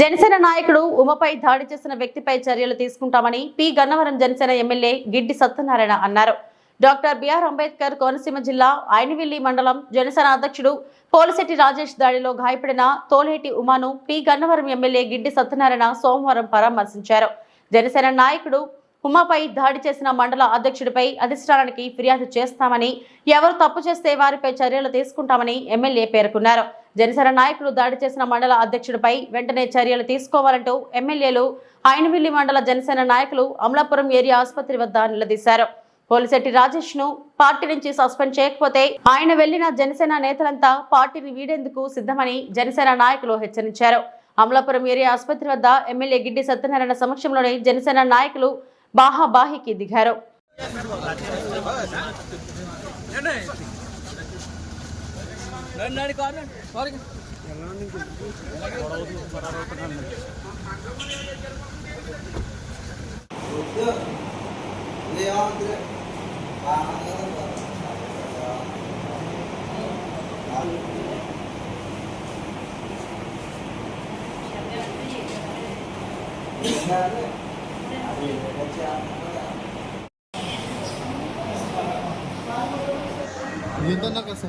జనసేన నాయకుడు ఉమపై దాడి చేసిన వ్యక్తిపై చర్యలు తీసుకుంటామని పి. గన్నవరం జనసేన ఎమ్మెల్యే గిడ్డి సత్యనారాయణ అన్నారు. డాక్టర్ బిఆర్ అంబేద్కర్ కోనసీమ జిల్లా ఐనవిల్లి మండలం జనసేన అధ్యక్షుడు పోలిశెట్టి రాజేష్ దాడిలో గాయపడిన తోలేటి ఉమాను పి. గన్నవరం ఎమ్మెల్యే గిడ్డి సత్యనారాయణ సోమవారం పరామర్శించారు. జనసేన నాయకుడు ఉమాపై దాడి చేసిన మండల అధ్యక్షుడిపై అధిష్టానానికి ఫిర్యాదు చేస్తామని ఎవరు తప్పు చేస్తే వారిపై చర్యలు తీసుకుంటామని ఎమ్మెల్యే పేర్కొన్నారు. జనసేన నాయకులు దాడి చేసిన మండల అధ్యక్షుడిపై వెంటనే చర్యలు తీసుకోవాలంటూ ఎమ్మెల్యేలు ఆయనవిల్లి మండల జనసేన నాయకులు అమలాపురం ఏరియా ఆసుపత్రి వద్ద నిలదీశారు. పోలిశెట్టి రాజేష్ను పార్టీ నుంచి సస్పెండ్ చేయకపోతే ఆయన వెళ్ళిన జనసేన నేతలంతా పార్టీని వీడేందుకు సిద్ధమని జనసేన నాయకులు హెచ్చరించారు. అమలాపురం ఏరియా ఆసుపత్రి వద్ద ఎమ్మెల్యే గిడ్డి సత్యనారాయణ సమక్షంలోనే జనసేన నాయకులు బాహాబాహికి దిగారు ये तो ना कैसे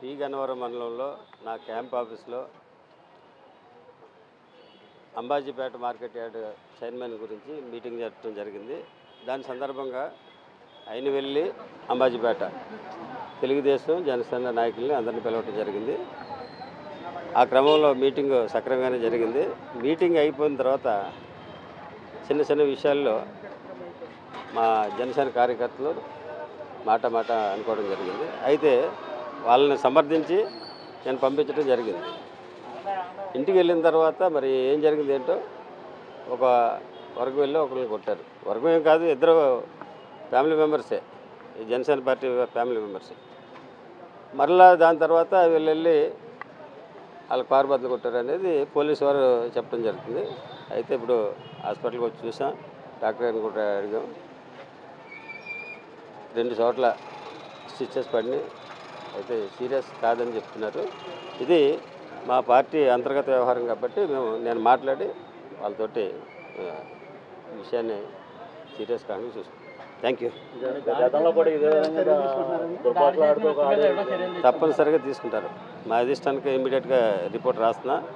టీ గన్నవరం మండలంలో నా క్యాంప్ ఆఫీస్లో అంబాజీపేట మార్కెట్ యార్డ్ చైర్మన్ గురించి మీటింగ్ జరపడం జరిగింది. దాని సందర్భంగా ఆయన వెళ్ళి అంబాజీపేట తెలుగుదేశం జనసేన నాయకుల్ని అందరిని పిలవటం జరిగింది. ఆ క్రమంలో మీటింగ్ సక్రమంగానే జరిగింది. మీటింగ్ అయిపోయిన తర్వాత చిన్న చిన్న విషయాల్లో మా జనసేన కార్యకర్తలు మాట మాట అనుకోవడం జరిగింది. అయితే వాళ్ళని సమర్థించి నేను పంపించడం జరిగింది. ఇంటికి వెళ్ళిన తర్వాత మరి ఏం జరిగింది ఏంటో ఒక వర్గం వెళ్ళి ఒకరిని కొట్టారు. వర్గం ఏం కాదు ఇద్దరు ఫ్యామిలీ మెంబర్సే. ఈ జనసేన పార్టీ ఫ్యామిలీ మెంబర్సే. మరలా దాని తర్వాత వీళ్ళు వెళ్ళి వాళ్ళ కారు బద్దలు కొట్టారు అనేది పోలీసు వారు చెప్పడం జరుగుతుంది. అయితే ఇప్పుడు హాస్పిటల్కి వచ్చి చూసాం డాక్టర్ గారిని కూడా అడిగాం. రెండు చోట్ల స్టిచ్చెస్ పడినాయి. అయితే సీరియస్ కాదని చెప్తున్నారు. ఇది మా పార్టీ అంతర్గత వ్యవహారం కాబట్టి మేము నేను మాట్లాడి వాళ్ళతోటి విషయాన్ని సీరియస్ కాకుండా చూసుకుంటాం. థ్యాంక్ యూ తప్పనిసరిగా తీసుకుంటారు. మా అధిష్టానికి ఇమీడియట్గా రిపోర్ట్ రాస్తున్నా.